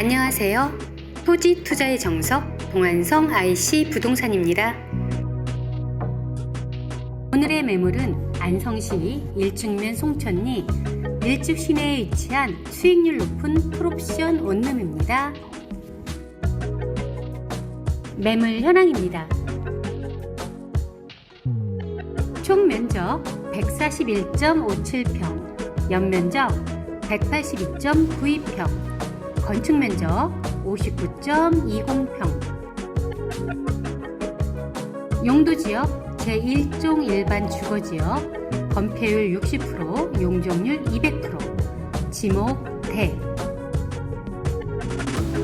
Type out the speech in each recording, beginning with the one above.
안녕하세요. 토지 투자의 정석 동안성 IC 부동산입니다. 오늘의 매물은 안성시 일중면 송천리 일축 시내에 위치한 수익률 높은 풀옵션 원룸입니다. 매물 현황입니다. 총 면적 141.57평, 연면적 182.92평, 건축 면적 59.20평. 용도 지역 제1종 일반 주거 지역, 건폐율 60%, 용적률 200%, 지목 대.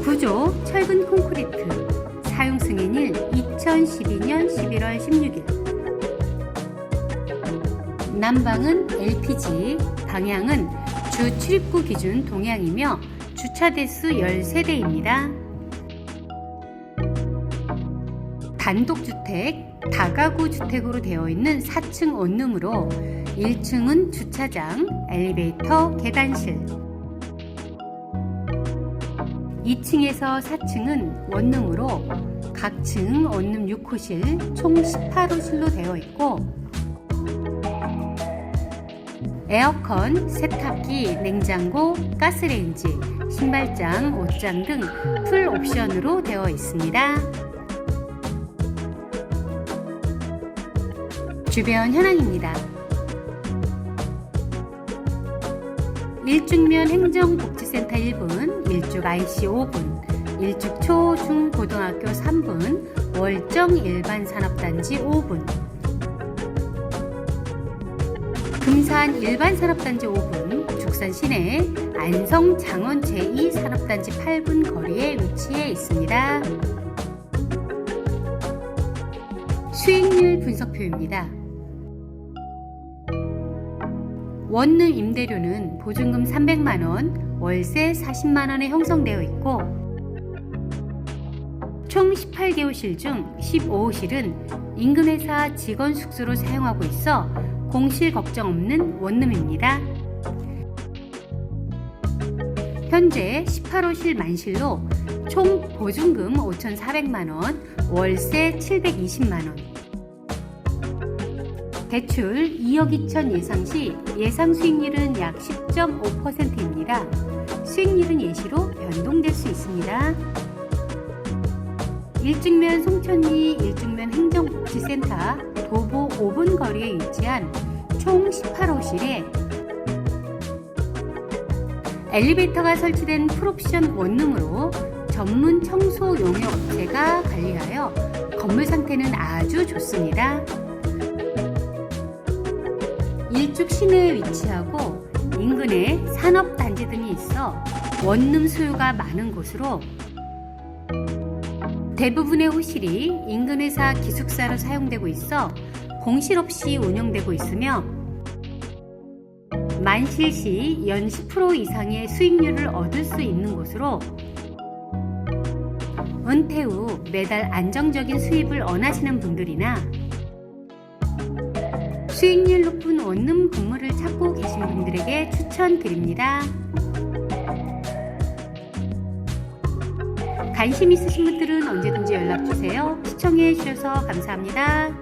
구조 철근 콘크리트, 사용 승인일 2012년 11월 16일. 난방은 LPG, 방향은 주 출입구 기준 동향이며 주차 대수 13대입니다. 단독주택, 다가구 주택으로 되어 있는 4층 원룸으로 1층은 주차장, 엘리베이터, 계단실 2층에서 4층은 원룸으로 각 층 원룸 6호실 총 18호실로 되어 있고 에어컨, 세탁기, 냉장고, 가스레인지, 신발장, 옷장 등 풀 옵션으로 되어 있습니다. 주변 현황입니다. 일중면 행정복지센터 1분, 일죽 IC 5분, 일죽 초, 중, 고등학교 3분, 월정 일반산업단지 5분, 금산 일반산업단지 5분, 죽산 시내, 안성 장원 제2산업단지 8분 거리에 위치해 있습니다. 수익률 분석표입니다. 원룸 임대료는 보증금 300만원, 월세 40만원에 형성되어 있고, 총 18개호실 중 15호실은 인근회사 직원 숙소로 사용하고 있어 공실 걱정 없는 원룸입니다. 현재 18호실 만실로 총 보증금 5,400만원, 월세 720만원. 대출 2억 2천 예상 시 예상 수익률은 약 10.5%입니다. 수익률은 예시로 변동될 수 있습니다. 일중면 송천리 일중면 행정복지센터 도보 5분 거리에 위치한 총 18호실에 엘리베이터가 설치된 풀옵션 원룸으로 전문 청소 용역 업체가 관리하여 건물 상태는 아주 좋습니다. 일축 시내에 위치하고 인근에 산업단지 등이 있어 원룸 수요가 많은 곳으로 대부분의 호실이 인근 회사 기숙사로 사용되고 있어 공실 없이 운영되고 있으며 만실 시 연 10% 이상의 수익률을 얻을 수 있는 곳으로 은퇴 후 매달 안정적인 수입을 원하시는 분들이나 수익률 높은 원룸 건물을 찾고 계신 분들에게 추천드립니다. 관심 있으신 분들은 언제든지 연락 주세요. 시청해 주셔서 감사합니다.